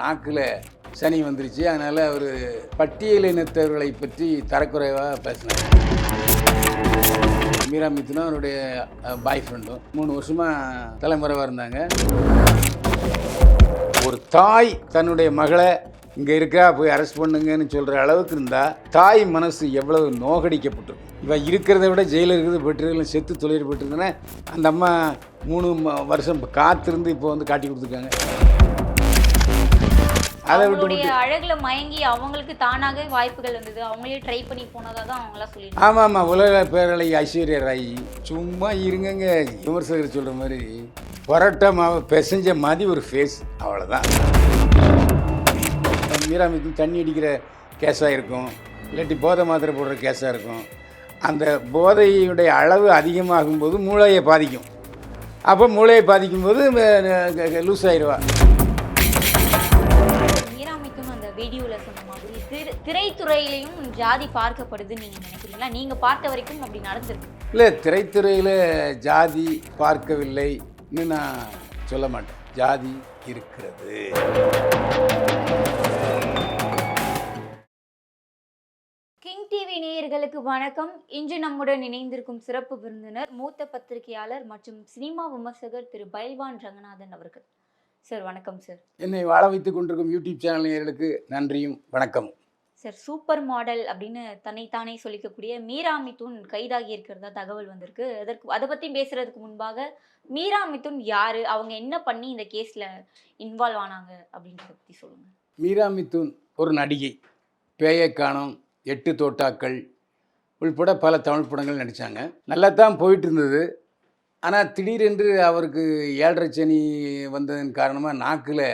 நாக்கில் சனி வந்துருச்சு. அதனால் அவர் பட்டியல் இனத்தவர்களை பற்றி தரக்குறைவாக பேசினார். மீரா மித்துனும் அவருடைய பாய் ஃப்ரெண்டும் மூணு வருஷமாக தலைமுறைவாக இருந்தாங்க. ஒரு தாய் தன்னுடைய மகளை இங்கே இருக்கா போய் அரெஸ்ட் பண்ணுங்கன்னு சொல்கிற அளவுக்கு இருந்தால் தாய் மனசு எவ்வளவு நோகடிக்கப்பட்டிருக்கும். இவ இருக்கிறத விட ஜெயிலில் இருக்கிறது பெற்று செத்து தொழில் பெற்றிருந்தேன்னா அந்த அம்மா மூணு வருஷம் காத்திருந்து இப்போ வந்து காட்டி கொடுத்துருக்காங்க. அதை விட்டு அழகுல மயங்கி அவங்களுக்கு தானாகவே வாய்ப்புகள் வந்தது அவங்களே ட்ரை பண்ணி போனதா தான் அவங்களாம் சொல்லிட்டு ஆமாம் ஆமாம் உலக பேரலை ஐஸ்வர்யா ராய் சும்மா இருங்கங்க. விமர்சகர் சொல்கிற மாதிரி பரோட்டா மாவை பிசைஞ்ச மாதிரி ஒரு ஃபேஸ் அவ்வளோதான் மீரா மித்து தண்ணி அடிக்கிற கேஸாக இருக்கும். இல்லாட்டி போதை மாத்திரை போடுற கேஸாக இருக்கும். அந்த போதையுடைய அளவு அதிகமாகும்போது மூளையை பாதிக்கும். அப்போ மூளையை பாதிக்கும்போது லூஸ் ஆயிடுவா. திரைத்துறையிலையும் ஜாதி பார்க்கப்படுதுன்னு நீங்க நினைக்கிறீங்களா? நீங்க பார்த்த வரைக்கும் அப்படி நடந்திருக்கு. இல்லை திரைத்துறையில் ஜாதி பார்க்கவில்லைன்னு நான் சொல்ல மாட்டேன். ஜாதி இருக்கிறது. கிங் டிவி நேயர்களுக்கு வணக்கம். இன்று நம்முடன் இணைந்திருக்கும் சிறப்பு விருந்தினர் மூத்த பத்திரிகையாளர் மற்றும் சினிமா விமர்சகர் திரு பைல்வான் ரங்கநாதன் அவர்கள். சார் வணக்கம் சார். என்னை வாழ வைத்துக் கொண்டிருக்கும் யூடியூப் சேனல் நேயர்களுக்கு நன்றியும் வணக்கமும். சார் சூப்பர் மாடல் அப்படின்னு தன்னைத்தானே சொல்லிக்கக்கூடிய மீரா மிதுன் கைதாகி இருக்கிறதா தகவல் வந்திருக்கு. அதற்கு அதை பற்றி பேசுறதுக்கு முன்பாக மீரா மிதுன் யாரு? அவங்க என்ன பண்ணி இந்த கேஸில் இன்வால்வ் ஆனாங்க அப்படின்றத பற்றி சொல்லுங்க. மீரா மிதுன் ஒரு நடிகை. பேயை எட்டு தோட்டாக்கள் உள்பட பல தமிழ் படங்கள் நடித்தாங்க நல்லா தான் போயிட்டு இருந்தது ஆனால் திடீரென்று அவருக்கு ஏழரை சனி வந்ததன் காரணமாக நாக்கில்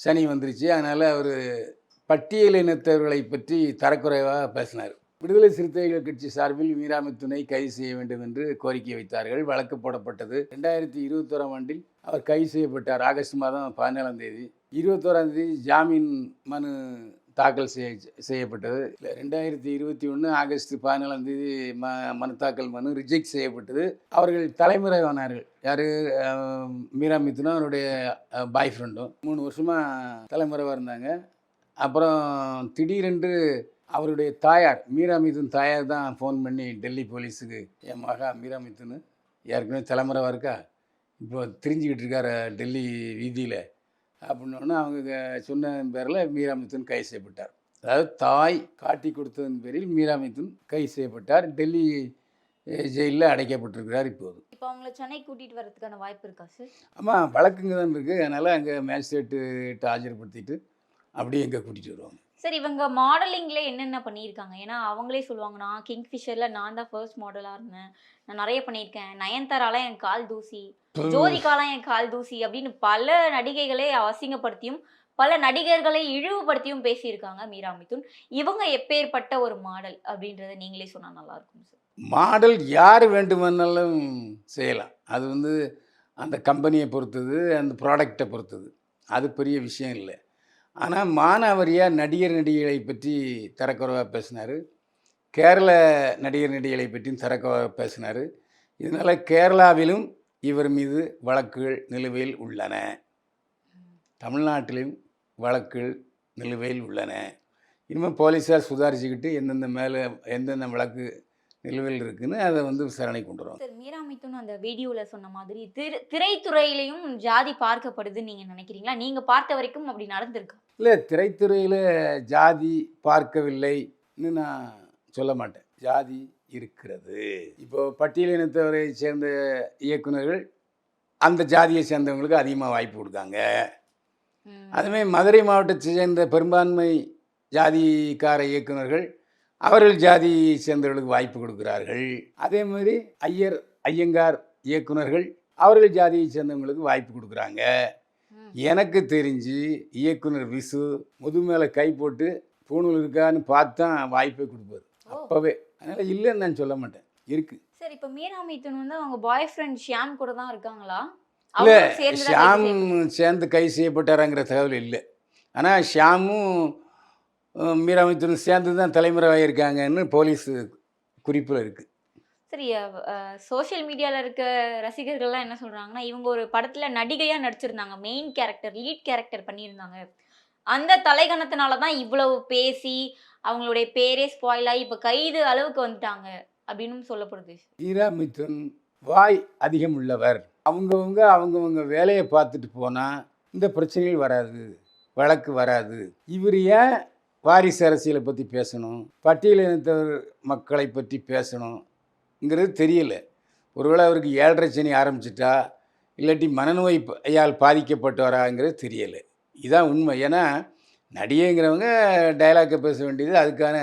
சனி வந்துருச்சு. அதனால் அவர் பட்டியல் இனத்தவர்களை பற்றி தரக்குறைவாக பேசினார். விடுதலை சிறுத்தைகள் கட்சி சார்பில் மீராமித்துனை கைது செய்ய வேண்டும் என்று கோரிக்கை வைத்தார்கள். வழக்கு போடப்பட்டது. ரெண்டாயிரத்தி இருபத்தோராம் ஆண்டில் அவர் கைது செய்யப்பட்டார். ஆகஸ்ட் மாதம் பதினேழாம் தேதி. இருபத்தோராம் தேதி ஜாமீன் மனு தாக்கல் செய்ய செய்யப்பட்டது. இல்லை ரெண்டாயிரத்தி இருபத்தி ஒன்று ஆகஸ்ட் பதினேழாம் தேதி ம மனு தாக்கல் மனு ரிஜெக்ட் செய்யப்பட்டது. அவர்கள் தலைமுறைவானார்கள். யார்? மீரா மித்துனா அவருடைய பாய் ஃப்ரெண்டும் மூணு வருஷமாக தலைமுறைவாக இருந்தாங்க. அப்புறம் திடீரென்று அவருடைய தாயார் மீரா மிதுன் தாயார் தான் ஃபோன் பண்ணி டெல்லி போலீஸுக்கு என் மகா மீரா மிதுன்னு ஏற்கனவே தலைமுறைவாக இருக்கா? இப்போ திரிஞ்சுக்கிட்டு இருக்கார் டெல்லி வீதியில்? அப்படின்னோடனே அவங்க சொன்ன பேரில் மீரா மிதுன் கைது செய்யப்பட்டார். அதாவது தாய் காட்டி கொடுத்ததன் பேரில் மீரா மிதுன் கைது செய்யப்பட்டார். டெல்லி ஜெயிலில் அடைக்கப்பட்டிருக்கிறார் இப்போது. இப்போ அவங்கள சென்னை கூட்டிட்டு வரதுக்கான வாய்ப்பு இருக்கா சார்? ஆமாம் வழக்குங்க தான் இருக்குது அதனால் அங்கே மேஜிஸ்ட்ரேட்டு ஆஜர்படுத்திட்டு அப்படியே எங்கே கூட்டிகிட்டு வருவாங்க. சார் இவங்க மாடலிங்ல என்னென்ன பண்ணியிருக்காங்க? ஏன்னா அவங்களே சொல்லுவாங்க நான் கிங்ஃபிஷர்ல நான் தான் ஃபர்ஸ்ட் மாடலாக இருந்தேன். நான் நிறைய பண்ணியிருக்கேன். நயன்தாராலாம் என் கால் தூசி ஜோதிகாலாம் என் கால் தூசி அப்படின்னு பல நடிகைகளை அசிங்கப்படுத்தியும் பல நடிகர்களை இழிவுபடுத்தியும் பேசியிருக்காங்க மீரா மிதுன். இவங்க எப்பேற்பட்ட ஒரு மாடல் அப்படின்றத நீங்களே சொன்னா நல்லா இருக்கும் சார் மாடல் யார் வேண்டுமானாலும் செய்யலாம். அது வந்து அந்த கம்பெனியை பொறுத்தது அந்த ப்ராடக்டை பொறுத்தது. அது பெரிய விஷயம் இல்லை. ஆனால் மானாவரியாக நடிகர் நடிகளை பற்றி தரக்குறைவாக பேசினார். கேரள நடிகர் நடிகளை பற்றியும் தரக்குறைவாக பேசினார். இதனால் கேரளாவிலும் இவர் மீது வழக்குகள் நிலுவையில் உள்ளன. தமிழ்நாட்டிலும் வழக்குகள் நிலுவையில் உள்ளன. இனிமேல் போலீஸார் சுதாரிச்சுக்கிட்டு எந்தெந்த மேலே எந்தெந்த வழக்கு நிலுவையில் இருக்குன்னு அதை வந்து விசாரணை கொண்டு வரும் மீரா அந்த வீடியோல சொன்ன மாதிரி திரு திரைத்துறையிலையும் ஜாதி பார்க்கப்படுதுன்னு நீங்க நினைக்கிறீங்களா? நீங்க பார்த்த வரைக்கும் அப்படி நடந்திருக்கா? இல்லை திரைத்துறையில் ஜாதி பார்க்கவில்லைன்னு நான் சொல்ல மாட்டேன். ஜாதி இருக்கிறது. இப்போ பட்டியலினத்தவரை சேர்ந்த இயக்குனர்கள் அந்த ஜாதியை சேர்ந்தவங்களுக்கு அதிகமாக வாய்ப்பு கொடுக்காங்க ம். அதுமாதிரி மதுரை மாவட்டத்தை சேர்ந்த பெரும்பான்மை ஜாதிக்கார இயக்குனர்கள் அவர்கள் ஜாதியை சேர்ந்தவர்களுக்கு வாய்ப்பு கொடுக்கிறார்கள். அதே மாதிரி ஐயர் ஐயங்கார் இயக்குனர்கள் அவர்கள் ஜாதியை சேர்ந்தவங்களுக்கு வாய்ப்பு கொடுக்குறாங்க. எனக்கு தெரிஞ்சு இயக்குனர் விசு முது மேலே கை போட்டு பூணூல் இருக்கான்னு பார்த்தா வாய்ப்பே கொடுப்பாரு. அப்போவே. அதனால் இல்லைன்னு நான் சொல்ல மாட்டேன். இருக்கு. சார் இப்போ மீரா மிதுன் வந்து அவங்க பாய் ஃப்ரெண்ட் ஷியாம் கூட தான் இருக்காங்களா? இல்லை தான் ஷியாம். சேர்ந்து கை செய்யப்பட்டாராங்கிற தகவல் இல்லை. ஆனால் ஷியாமும் அஹ், மீரா மித்துனும் சேர்ந்து தான் தலைமுறையாக இருக்காங்கன்னு போலீஸ் குறிப்பில் இருக்குது சரி சோஷியல் மீடியால இருக்க ரசிகர்கள்லாம் என்ன சொல்றாங்கன்னா இவங்க ஒரு படத்துல நடிகையா நடிச்சிருந்தாங்க. மெயின் கேரக்டர் லீட் கேரக்டர் பண்ணியிருந்தாங்க. அந்த தலைகணத்தினால தான் இவ்வளவு பேசி அவங்களுடைய பேரே ஸ்பாயில் ஆகி இப்போ கைது அளவுக்கு வந்துட்டாங்க அப்படின்னு சொல்லப்படுது. ஈரா மிதுன் வாய் அதிகம் உள்ளவர். அவங்கவுங்க அவங்கவுங்க வேலையை பார்த்துட்டு போனால் இந்த பிரச்சனைகள் வராது வழக்கு வராது. இவர் ஏன் வாரிசு அரசியலை பற்றி பேசணும் பட்டியலினத்தவர் மக்களை பற்றி பேசணுங்கிறது தெரியல. ஒருவேளை அவருக்கு ஏழரை சனி ஆரம்பிச்சிட்டா இல்லாட்டி மனநோய் ஐயால் பாதிக்கப்பட்டவராங்கிறது தெரியலை. இதுதான் உண்மை. ஏன்னா நடிகைங்கிறவங்க டைலாக்கை பேச வேண்டியது அதுக்கான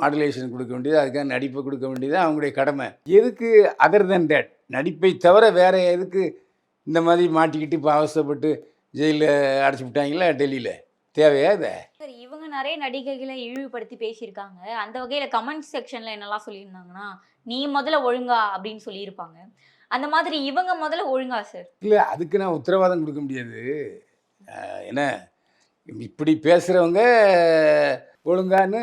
மாடுலேஷன் கொடுக்க வேண்டியது அதுக்கான நடிப்பை கொடுக்க வேண்டியது அவங்களுடைய கடமை. எதுக்கு அதர் தென் டேட் நடிப்பை தவிர வேறு எதுக்கு இந்த மாதிரி மாட்டிக்கிட்டு இப்போ அவசரப்பட்டு ஜெயிலில் அடைச்சி விட்டாங்களா டெல்லியில்? தேவையா இதை? நிறைய நடிகைகளை இழிவுபடுத்தி பேசியிருக்காங்க. அந்த வகையில கமெண்ட் செக்ஷன்ல என்னெல்லாம் சொல்லியிருந்தாங்கன்னா நீ முதல்ல ஒழுங்கா அப்படின்னு சொல்லியிருப்பாங்க. அந்த மாதிரி இவங்க முதல்ல ஒழுங்கா சார் இல்லை அதுக்கு நான் உத்தரவாதம் கொடுக்க முடியாது. என்ன? இப்படி பேசுகிறவங்க ஒழுங்கான்னு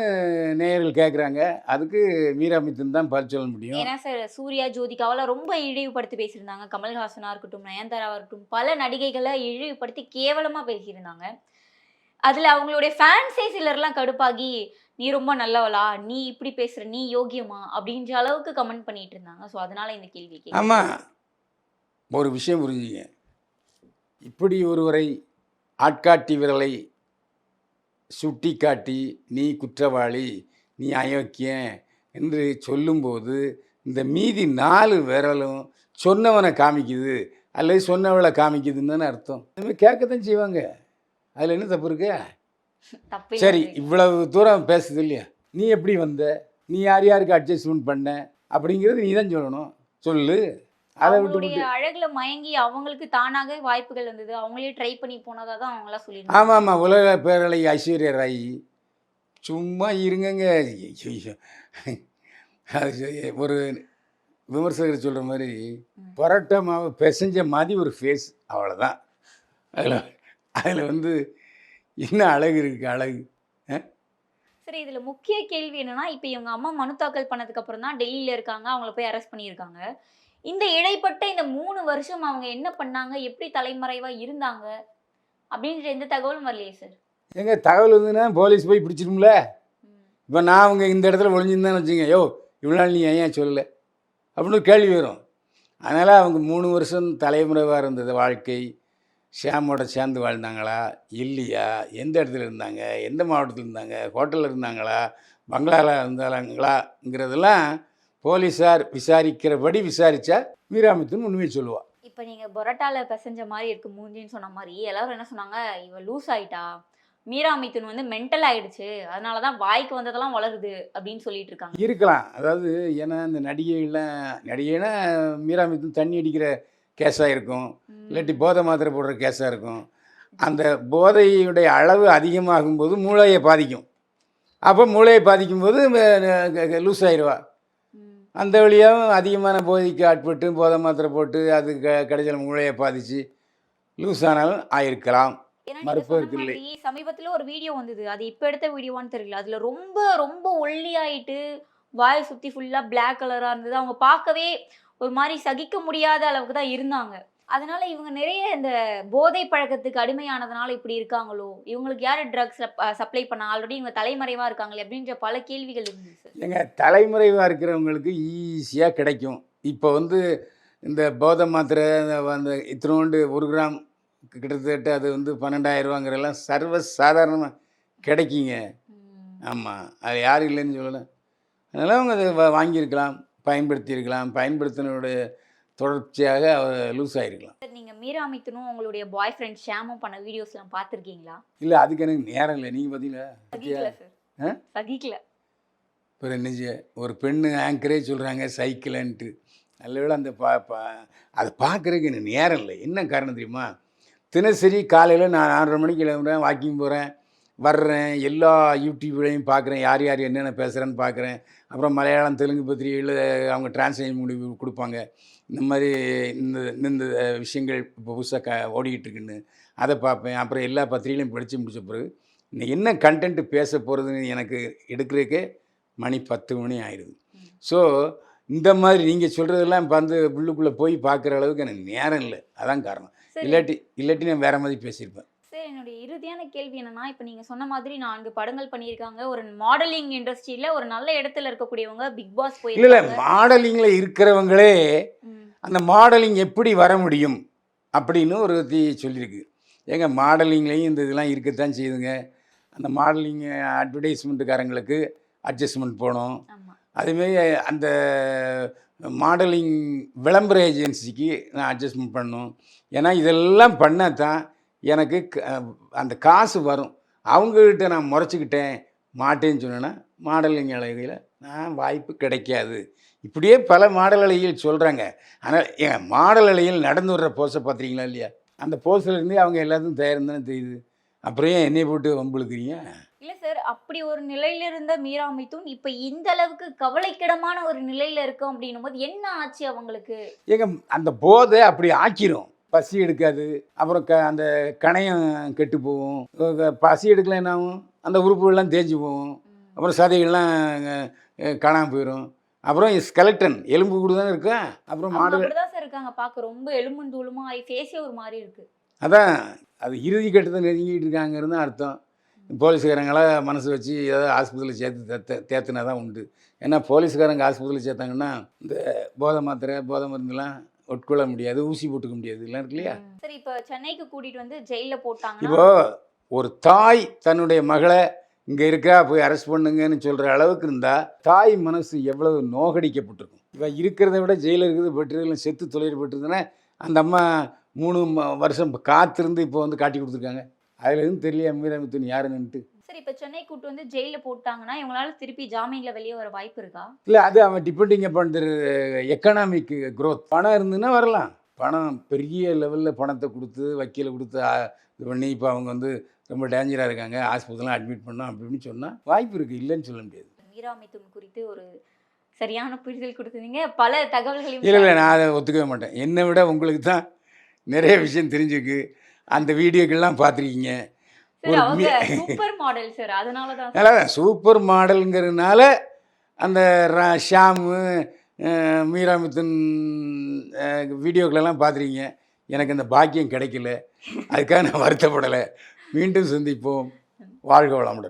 நேயர்கள் கேட்குறாங்க அதுக்கு மீரா மிதுன் தான் பதில் சொல்ல முடியும். ஏன்னா சார் சூர்யா ஜோதிகாவெல்லாம் ரொம்ப இழிவுபடுத்தி பேசியிருந்தாங்க. கமல்ஹாசனா இருக்கட்டும் நயன்தாராவா இருக்கட்டும் பல நடிகைகளை இழிவுபடுத்தி கேவலமா பேசியிருந்தாங்க. அதில் அவங்களுடைய ஃபேன்ஸே சிலர்லாம் கடுப்பாகி நீ ரொம்ப நல்லவளா நீ இப்படி பேசுகிற நீ யோகியமா அப்படின்ற அளவுக்கு கமெண்ட் பண்ணிட்டு இருந்தாங்க. ஸோ அதனால இந்த கேள்வி ஆமாம் ஒரு விஷயம் புரிஞ்சுங்க. இப்படி ஒருவரை ஆட்காட்டி விரலை சுட்டி காட்டி நீ குற்றவாளி நீ அயோக்கியன் என்று சொல்லும்போது இந்த மீதி நாலு விரலும் சொன்னவனை காமிக்குது அல்லது சொன்னவளை காமிக்குதுன்னு தானே அர்த்தம். கேட்க தான் செய்வாங்க. அதில் என்ன தப்பு இருக்கு? சரி. இவ்வளவு தூரம் பேசுது இல்லையா? நீ எப்படி வந்த? நீ யார் யாருக்கு அட்ஜஸ்ட்மெண்ட் பண்ண? அப்படிங்கிறது நீ தான் சொல்லணும். சொல்லு. அதை விட்டு அழகுல மயங்கி அவங்களுக்கு தானாக வாய்ப்புகள் வந்தது. அவங்களே ட்ரை பண்ணி போனதா தான் அவங்களாம் சொல்லியிருந்தாங்க. ஆமாம் ஆமாம் உலக பேரலை ஐஸ்வர்யா ராய் சும்மா இருங்கங்க. அது ஒரு விமர்சகர் சொல்கிற மாதிரி. பரோட்டா மாவு பிசைஞ்ச மாதிரி ஒரு ஃபேஸ் அவ்வளோதான் அதில் அதில் வந்து என்ன அழகு இருக்குது அழகு? சரி இதுல முக்கிய கேள்வி என்னன்னா இப்போ இவங்க அம்மா மனு தாக்கல் பண்ணதுக்கு அப்புறம் தான் டெல்லியில இருக்காங்க அவங்கள போய் அரெஸ்ட் பண்ணியிருக்காங்க. இந்த இடைப்பட்ட இந்த மூணு வருஷம் அவங்க என்ன பண்ணாங்க எப்படி தலைமறைவா இருந்தாங்க அப்படின்ற எந்த தகவலும் வரலையே சார் எங்க தகவல் இருந்ததுன்னா போலீஸ் போய் பிடிச்சிரும்ல இப்போ நான் அவங்க இந்த இடத்துல ஒளிஞ்சிருந்தேன்னு வச்சுங்க யோ இவ்வளோ நாள் நீ ஏன் சொல்லலை? அப்படின்னு கேள்வி வரும். அதனால் அவங்க மூணு வருஷம் தலைமுறைவாக இருந்தது வாழ்க்கை. ஷியாமோட சேர்ந்து வாழ்ந்தாங்களா? இல்லையா? எந்த இடத்துல இருந்தாங்க? எந்த மாவட்டத்தில் இருந்தாங்க? ஹோட்டலில் இருந்தாங்களா? பங்களாவில் இருந்தாங்களா போலீஸார் விசாரிக்கிறபடி விசாரித்தா மீராமித்துன்னு உண்மையை சொல்லுவா. இப்போ நீங்க பொரோட்டால பிசைஞ்ச மாதிரி இருக்கு மூஞ்சின்னு சொன்ன மாதிரி எல்லாரும் என்ன சொன்னாங்க? இவ லூஸ் ஆயிட்டா. மீரா மிதுன் வந்து மென்டல் ஆயிடுச்சு. அதனால தான் வாய்க்கு வந்ததெல்லாம் வளருது அப்படின்னு சொல்லிட்டு இருக்காங்க. இருக்கலாம். அதாவது ஏன்னா இந்த நடிகைகள்லாம் நடிகைனா மீராமித்துன்னு தண்ணி அடிக்கிற கேஸாக இருக்கும். இல்லாட்டி போதை மாத்திரை போடுற கேஸாக இருக்கும். அந்த போதையுடைய அளவு அதிகமாகும்போது மூளையை பாதிக்கும். அப்போ மூளையை பாதிக்கும்போது லூஸ் ஆயிடுவா. அந்த வழியாகவும் அதிகமான போதைக்கு ஆட்பட்டு போதை மாத்திரை போட்டு அது க கடைசியில் மூளையை பாதித்து லூஸ் ஆனாலும் ஆயிருக்கலாம். மறுப்பதற்கு இல்லை. சமீபத்துல ஒரு வீடியோ வந்தது. அது இப்ப எடுத்த வீடியோவான்னு தெரியல. அதுல ரொம்ப ரொம்ப ஒல்லியாயிட்டு வாய் சுத்தி ஃபுல்லா Black கலரா இருந்தது. அவங்க பார்க்கவே ஒரு மாதிரி சகிக்க முடியாத அளவுக்கு தான் இருந்தாங்க. அதனால இவங்க நிறைய இந்த போதை பழக்கத்துக்கு அடிமையானதுனால இப்படி இருக்காங்களோ? இவங்களுக்கு யாரு ட்ரக்ஸ் சப்ளை பண்ண? ஆல்ரெடி இவங்க தலைமறைவா இருக்காங்களே அப்படின்ற பல கேள்விகள் இருந்துச்சு எங்க தலைமுறைவாக இருக்கிறவங்களுக்கு ஈஸியாக கிடைக்கும். இப்போ வந்து இந்த போதை மாத்திரை அந்த இத்தினோண்டு ஒரு கிராம் கிட்டத்தட்ட அது வந்து பன்னெண்டாயிரம் ரூபாங்கிறதெல்லாம் சர்வ சாதாரணமாக கிடைக்குங்க ஆமாம் அது யாரும் இல்லைன்னு சொல்லலை. அதனால் அவங்க அதை வாங்கியிருக்கலாம். பயன்படுத்தியிருக்கலாம் பயன்படுத்தினுடைய தொடர்ச்சியாக அவர் லூஸ் ஆகிருக்கலாம் சார் நீங்க மீரா மித்துனும் உங்களுடைய பாய் ஃப்ரெண்ட் ஷாமும் பண்ண வீடியோஸ் எல்லாம் பார்த்திருக்கீங்களா இல்லை அதுக்கு எனக்கு நேரம் இல்லை. நீங்கள் பார்த்தீங்களா சகிக்கல இப்போ என்னச்சு ஒரு பெண்ணு ஆங்கரே சொல்கிறாங்க சைக்கிள்ன்ட்டு. நல்ல வேளை அந்த பா பா அதை பார்க்குறதுக்கு எனக்கு நேரம் இல்லை. என்ன காரணம் தெரியுமா? தினசரி காலையில் நான் ஆறரை மணிக்கு கிளம்புறேன் வாக்கிங் போகிறேன் வர்றேன் எல்லா யூடியூப்லையும் பார்க்குறேன் யார் யார் என்னென்ன பேசுகிறேன்னு பார்க்குறேன் அப்புறம் மலையாளம் தெலுங்கு பத்திரிகையில் அவங்க டிரான்ஸ்லேஷன் முடிவு கொடுப்பாங்க. இந்த மாதிரி இந்த இந்த விஷயங்கள் இப்போ புதுசாக க ஓடிக்கிட்டு இருக்குன்னு அதை பார்ப்பேன் அப்புறம் எல்லா பத்திரிகைகளையும் படித்து முடிச்ச பிறகு இன்னும் என்ன கண்டென்ட் பேச போகிறதுன்னு எனக்கு எடுக்கிறதுக்கே மணி பத்து மணி ஆயிடுது. ஸோ இந்த மாதிரி நீங்கள் சொல்கிறதெல்லாம் இப்போ வந்து உள்ளுக்குள்ளே போய் பார்க்குற அளவுக்கு எனக்கு நேரம் இல்லை. அதான் காரணம். இல்லாட்டி இல்லாட்டி நான் வேற மாதிரி பேசியிருப்பேன். சார் என்னுடைய இறுதியான கேள்வி என்னன்னா இப்போ நீங்க சொன்ன மாதிரி நான்கு படங்கள் பண்ணியிருக்காங்க. ஒரு மாடலிங் இண்டஸ்ட்ரியில ஒரு நல்ல இடத்துல இருக்கக்கூடியவங்க பிக் பாஸ் இல்லை இல்லை மாடலிங்கில் இருக்கிறவங்களே. அந்த மாடலிங் எப்படி வர முடியும் அப்படின்னு ஒரு தி சொல்லியிருக்கு. ஏங்க மாடலிங்லேயும் இந்த இதெல்லாம் இருக்கத்தான் செய்யுதுங்க. அந்த மாடலிங் அட்வர்டைஸ்மெண்ட்டுக்காரங்களுக்கு அட்ஜஸ்ட்மெண்ட் போகணும். அதேமாரி அந்த மாடலிங் விளம்பர ஏஜென்சிக்கு நான் அட்ஜஸ்ட்மெண்ட் பண்ணணும். ஏன்னா இதெல்லாம் பண்ணால் தான் எனக்கு அந்த காசு வரும். அவங்கக்கிட்ட நான் முறைச்சிக்கிட்டேன். மாட்டேன்னு சொன்னேன்னா மாடலிங் அழகையில் நான் வாய்ப்பு கிடைக்காது. இப்படியே பல மாடல் அலைகள் சொல்கிறாங்க ஆனால் ஏங்க மாடல் அலைகள் நடந்து வர்ற போஸை பார்த்துறீங்களா இல்லையா? அந்த போஸ்டில் இருந்து அவங்க எல்லாத்துக்கும் தயாரம் தானே தெரியுது அப்புறம் ஏன் என்னை போட்டு வம்புழுக்கிறீங்க? இல்ல சார் அப்படி ஒரு நிலையில இருந்த மீரா மிதுன் இப்ப இந்த அளவுக்கு கவலைக்கிடமான ஒரு நிலையில இருக்கோம் அப்படின்னும் போது என்ன ஆச்சு அவங்களுக்கு? ஏங்க அந்த போதை அப்படி ஆக்கிரும். பசி எடுக்காது. அப்புறம் க அந்த கணையம் கெட்டு போகும். பசி எடுக்கல என்ன ஆகும் அந்த உறுப்புகள்லாம் தேஞ்சு போகும். அப்புறம் சதைகள்லாம் அஹ், காணாம போயிடும் அப்புறம் ஸ்கெலட்டன் எலும்பு கூட தானே இருக்கா? அப்புறம் அப்படிதான் சார் இருக்காங்க. பார்க்க ரொம்ப எலும்பும் தூளுமா ஃபேஸே ஒரு மாதிரி இருக்கு. அதான் அது இறுதி கட்டத்தை நெருங்கிட்டு இருக்காங்கிறது அர்த்தம். போலீஸ்காரங்களாம் மனசு வச்சு ஏதாவது ஆஸ்பத்திரியில் சேர்த்து தேத்த தேத்துனா தான் உண்டு. ஏன்னா போலீஸ்காரங்க ஆஸ்பத்திரியில் சேர்த்தாங்கன்னா இந்த போதை மாத்திரை போதை மருந்துலாம் உட்கொள்ள முடியாது ஊசி போட்டுக்க முடியாது எல்லாம் இருக்கு இல்லையா. சரி இப்ப சென்னைக்கு கூட்டிட்டு வந்து ஜெயில போட்டாங்கன்னா? இப்போ ஒரு தாய் தன்னுடைய மகளை இங்கே இருக்கா போய் அரெஸ்ட் பண்ணுங்கன்னு சொல்கிற அளவுக்கு இருந்தால் தாய் மனசு எவ்வளவு நோகடிக்கப்பட்டிருக்கும். இப்போ இருக்கிறத விட ஜெயிலில் இருக்கிறது பெற்று இல்லை செத்து தொலைப்பட்டிருக்குன்னா அந்த அம்மா மூணு வருஷம் காத்திருந்து இப்போ வந்து காட்டி கொடுத்துருக்காங்க. அதுல இருந்து தெரியல மீராமித்துன் யாருன்னுட்டு? சரி இப்ப சென்னை கூட்டு வந்து ஜெயில போட்டாங்கன்னா இவங்களால திருப்பி ஜாமீன்ல வெளியே வர வாய்ப்பு இருக்கா? இல்லை அது அவன் டிபெண்டிங் அப்பான் எக்கனாமிக் growth. பணம் இருந்துன்னா வரலாம். பணம் பெரிய லெவலில் பணத்தை கொடுத்து வக்கீலை கொடுத்து இது பண்ணி இப்போ அவங்க வந்து ரொம்ப டேஞ்சராக இருக்காங்க. ஆஸ்பத்திரிலாம் அட்மிட் பண்ணோம் அப்படி இப்படின்னு சொன்னால் வாய்ப்பு இருக்குது இல்லைன்னு சொல்ல முடியாது. மீரா மிதுன் குறித்து ஒரு சரியான புரிதல் கொடுத்துருந்தீங்க. பல தகவல்களையும் இல்லை இல்லை நான் அதை ஒத்துக்கவே மாட்டேன். என்னை விட உங்களுக்கு தான் நிறைய விஷயம் தெரிஞ்சிருக்கு. அந்த வீடியோக்கெல்லாம் பார்த்துருக்கீங்க. Super model sir. அதனால் சூப்பர் மாடலுங்கிறதுனால அந்த ஷாமு மீராமித்துன் வீடியோக்களெல்லாம் பார்த்துருக்கீங்க. எனக்கு அந்த பாக்கியம் கிடைக்கல. அதுக்காக நான் வருத்தப்படலை. மீண்டும் சந்திப்போம். வாழ்க வளமுடன்.